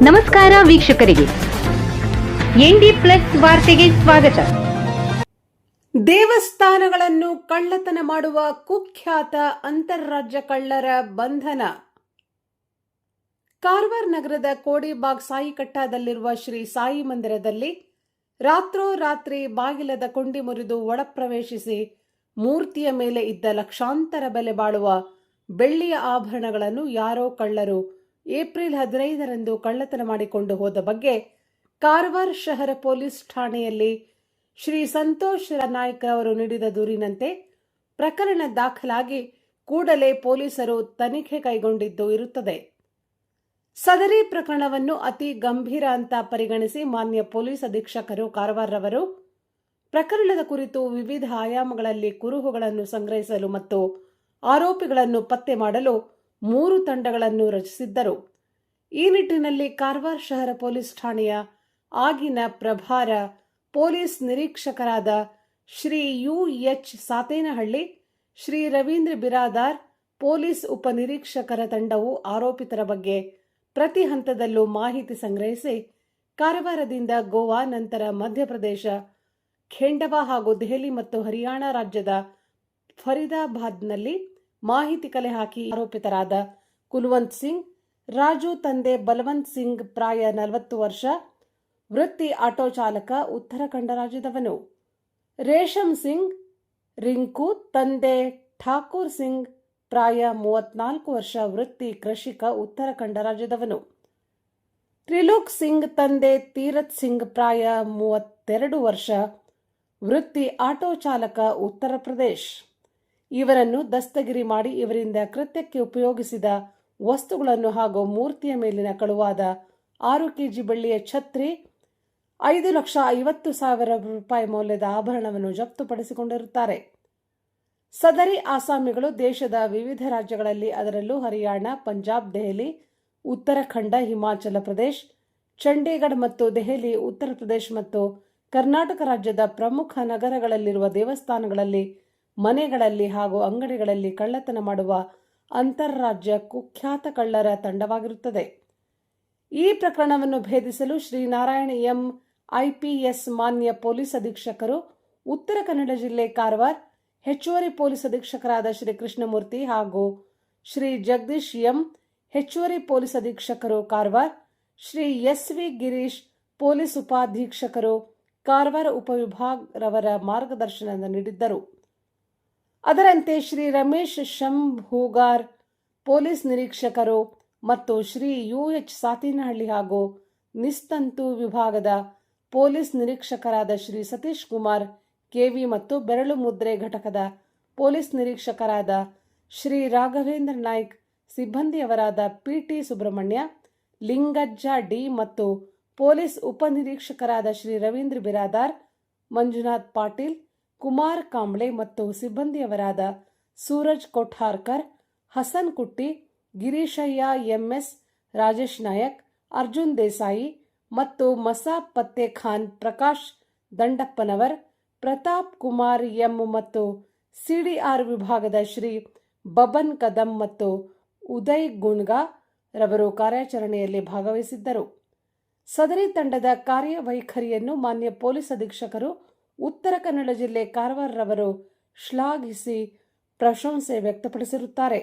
ನಮಸ್ಕಾರ ವೀಕ್ಷಕರಿಗೆ. ND plus ವಾರ್ತೆಗೆ ಸ್ವಾಗತ. ದೇವಸ್ಥಾನಗಳನ್ನು ಕಳ್ಳತನ ಮಾಡುವ ಕುಖ್ಯಾತ ಅಂತಾರಾಜ್ಯ ಕಳ್ಳರ ಬಂಧನ. ಕಾರವಾರ ನಗರದ ಕೋಡಿಬಾಗ್ ಸಾಯಿ ಕಟ್ಟಾದಲ್ಲಿರುವ ಶ್ರೀ ಸಾಯಿ ಮಂದಿರದಲ್ಲಿ ರಾತ್ರೋರಾತ್ರಿ ಬಾಗಿಲದ ಕೊಂಡಿ ಮುರಿದು ಒಳಪ್ರವೇಶಿಸಿ ಮೂರ್ತಿಯ ಮೇಲೆ ಇದ್ದ ಲಕ್ಷಾಂತರ ಬೆಲೆ ಬಾಳುವ ಬೆಳ್ಳಿಯ ಆಭರಣಗಳನ್ನು ಯಾರೋ ಕಳ್ಳರು ಏಪ್ರಿಲ್ ಹದಿನೈದರಂದು ಕಳ್ಳತನ ಮಾಡಿಕೊಂಡು ಹೋದ ಬಗ್ಗೆ ಕಾರವಾರ ಶಹರ ಪೊಲೀಸ್ ಠಾಣೆಯಲ್ಲಿ ಶ್ರೀ ಸಂತೋಷ್ ನಾಯ್ಕ ಅವರು ನೀಡಿದ ದೂರಿನಂತೆ ಪ್ರಕರಣ ದಾಖಲಾಗಿ ಕೂಡಲೇ ಪೊಲೀಸರು ತನಿಖೆ ಕೈಗೊಂಡಿದ್ದು ಇರುತ್ತದೆ. ಸದರಿ ಪ್ರಕರಣವನ್ನು ಅತಿ ಗಂಭೀರ ಅಂತ ಪರಿಗಣಿಸಿ ಮಾನ್ಯ ಪೊಲೀಸ್ ಅಧೀಕ್ಷಕರು ಕಾರವಾರವರು ಪ್ರಕರಣದ ಕುರಿತು ವಿವಿಧ ಆಯಾಮಗಳಲ್ಲಿ ಕುರುಹುಗಳನ್ನು ಸಂಗ್ರಹಿಸಲು ಮತ್ತು ಆರೋಪಿಗಳನ್ನು ಪತ್ತೆ ಮಾಡಲು ಮೂರು ತಂಡಗಳನ್ನು ರಚಿಸಿದ್ದರು. ಈ ನಿಟ್ಟಿನಲ್ಲಿ ಕಾರವಾರ ಶಹರ ಪೊಲೀಸ್ ಠಾಣೆಯ ಆಗಿನ ಪ್ರಭಾರ police ನಿರೀಕ್ಷಕರಾದ Shri U H Satenahalli, Shri Ravindra Biradar, police ಉಪನಿರೀಕ್ಷಕರ ತಂಡವು ಆರೋಪಿತರ ಬಗ್ಗೆ ಪ್ರತಿ ಹಂತದಲ್ಲೂ ಮಾಹಿತಿ ಸಂಗ್ರಹಿಸಿ ಕಾರವಾರದಿಂದ ಗೋವಾ, ನಂತರ ಮಧ್ಯಪ್ರದೇಶ, ಖೇಂಡವಾ ಹಾಗೂ ದೆಹಲಿ ಮತ್ತು ಹರಿಯಾಣ ರಾಜ್ಯದ ಫರೀದಾಬಾದ್ನಲ್ಲಿ ಮಾಹಿತಿ ಕಲೆ ಹಾಕಿ ಆರೋಪಿತರಾದ ಕುಲ್ವಂತ್ ಸಿಂಗ್, ರಾಜು ತಂದೆ ಬಲವಂತ್ ಸಿಂಗ್ ಪ್ರಾಯ ನಲವತ್ತು ವರ್ಷ, ವೃತ್ತಿ ಆಟೋ ಚಾಲಕ ಉತ್ತರಾಖಂಡ ರಾಜ್ಯದವನು. ರೇಷಮ್ ಸಿಂಗ್, ರಿಂಕು ತಂದೆ ಠಾಕೂರ್ ಸಿಂಗ್ ಪ್ರಾಯ ಮೂವತ್ನಾಲ್ಕು ವರ್ಷ, ವೃತ್ತಿ ಕೃಷಿಕ ಉತ್ತರಾಖಂಡ ರಾಜ್ಯದವನು. ತ್ರಿಲೋಕ್ ಸಿಂಗ್ ತಂದೆ ತೀರತ್ ಸಿಂಗ್ ಪ್ರಾಯ ಮೂವತ್ತೆರಡು ವರ್ಷ, ವೃತ್ತಿ ಆಟೋ ಚಾಲಕ ಉತ್ತರ ಪ್ರದೇಶ್. ಇವರನ್ನು ದಸ್ತಗಿರಿ ಮಾಡಿ ಇವರಿಂದ ಕೃತ್ಯಕ್ಕೆ ಉಪಯೋಗಿಸಿದ ವಸ್ತುಗಳನ್ನು ಹಾಗೂ ಮೂರ್ತಿಯ ಮೇಲಿನ ಕಳುವಾದ ಆರು ಕೆಜಿ ಬೆಳ್ಳಿಯ ಛತ್ರಿ, ಐದು ಲಕ್ಷ ಐವತ್ತು ಸಾವಿರ ರೂಪಾಯಿ ಮೌಲ್ಯದ ಆಭರಣವನ್ನು ಜಪ್ತುಪಡಿಸಿಕೊಂಡಿರುತ್ತಾರೆ. ಸದರಿ ಆಸಾಮಿಗಳು ದೇಶದ ವಿವಿಧ ರಾಜ್ಯಗಳಲ್ಲಿ ಅದರಲ್ಲೂ ಹರಿಯಾಣ, ಪಂಜಾಬ್, ದೆಹಲಿ, ಉತ್ತರಾಖಂಡ, ಹಿಮಾಚಲ ಪ್ರದೇಶ, ಚಂಡೀಗಢ ಮತ್ತು ದೆಹಲಿ, ಉತ್ತರ ಪ್ರದೇಶ ಮತ್ತು ಕರ್ನಾಟಕ ರಾಜ್ಯದ ಪ್ರಮುಖ ನಗರಗಳಲ್ಲಿರುವ ದೇವಸ್ಥಾನಗಳಲ್ಲಿ ಮನೆಗಳಲ್ಲಿ ಹಾಗೂ ಅಂಗಡಿಗಳಲ್ಲಿ ಕಳ್ಳತನ ಮಾಡುವ ಅಂತಾರಾಜ್ಯ ಕುಖ್ಯಾತ ಕಳ್ಳರ ತಂಡವಾಗಿರುತ್ತದೆ. ಈ ಪ್ರಕರಣವನ್ನು ಭೇದಿಸಲು ಶ್ರೀನಾರಾಯಣ ಎಂ, ಐಪಿಎಸ್ ಮಾನ್ಯ ಪೊಲೀಸ್ ಅಧೀಕ್ಷಕರು ಉತ್ತರ ಕನ್ನಡ ಜಿಲ್ಲೆ ಕಾರವಾರ, ಹೆಚ್ಚುವರಿ ಪೊಲೀಸ್ ಅಧೀಕ್ಷಕರಾದ ಶ್ರೀ ಕೃಷ್ಣಮೂರ್ತಿ ಹಾಗೂ ಶ್ರೀ ಜಗದೀಶ್ ಎಂ, ಹೆಚ್ಚುವರಿ police ಅಧೀಕ್ಷಕರು Karwar, Shri S V Girish police ಉಪಾಧೀಕ್ಷಕರು Karwar ಉಪವಿಭಾಗರವರ ಮಾರ್ಗದರ್ಶನ ನೀಡಿದ್ದರು. ಅದರಂತೆ ಶ್ರೀ ರಮೇಶ್ ಶಂಭೂಗಾರ್, ಪೊಲೀಸ್ ನಿರೀಕ್ಷಕರು ಮತ್ತು ಶ್ರೀ ಯು ಎಚ್ ಸಾತಿನಹಳ್ಳಿ ಹಾಗೂ ನಿಸ್ತಂತು ವಿಭಾಗದ ಪೊಲೀಸ್ ನಿರೀಕ್ಷಕರಾದ ಶ್ರೀ ಸತೀಶ್ ಕುಮಾರ್, ಕೆವಿ ಮತ್ತು ಬೆರಳು ಮುದ್ರೆ ಘಟಕದ ಪೊಲೀಸ್ ನಿರೀಕ್ಷಕರಾದ ಶ್ರೀ ರಾಘವೇಂದ್ರ ನಾಯ್ಕ್, ಸಿಬ್ಬಂದಿಯವರಾದ ಪಿಟಿ ಸುಬ್ರಹ್ಮಣ್ಯ, ಲಿಂಗಜ್ಜ ಡಿ ಮತ್ತು ಪೊಲೀಸ್ ಉಪನಿರೀಕ್ಷಕರಾದ ಶ್ರೀ ರವೀಂದ್ರ ಬಿರಾದಾರ್, ಮಂಜುನಾಥ್ ಪಾಟೀಲ್ ಕುಮಾರ್ ಕಾಂಬ್ಳೆ ಮತ್ತು ಸಿಬ್ಬಂದಿಯವರಾದ ಸೂರಜ್ ಕೊಠಾರ್ಕರ್ ಹಸನ್ ಕುಟ್ಟಿ ಗಿರೀಶಯ್ಯ ಎಂಎಸ್ ರಾಜೇಶ್ ನಾಯಕ್, ಅರ್ಜುನ್ ದೇಸಾಯಿ ಮತ್ತು ಮಸಾಬ್ ಪತ್ತೆ ಖಾನ್ ಪ್ರಕಾಶ್ ದಂಡಪ್ಪನವರ್, ಪ್ರತಾಪ್ ಕುಮಾರ್ ಎಂ ಮತ್ತು ಸಿಡಿಆರ್ ವಿಭಾಗದ ಶ್ರೀ ಬಬನ್ ಕದಂ ಮತ್ತು ಉದಯ್ ಗುಣ್ಗಾ ರವರು ಕಾರ್ಯಾಚರಣೆಯಲ್ಲಿ ಭಾಗವಹಿಸಿದ್ದರು. ಸದರಿ ತಂಡದ ಕಾರ್ಯವೈಖರಿಯನ್ನು ಮಾನ್ಯ ಪೊಲೀಸ್ ಅಧೀಕ್ಷಕರು ಉತ್ತರ ಕನ್ನಡ ಜಿಲ್ಲೆ ಕಾರವಾರರವರು ಶ್ಲಾಘಿಸಿ ಪ್ರಶಂಸೆ ವ್ಯಕ್ತಪಡಿಸಿರುತ್ತಾರೆ.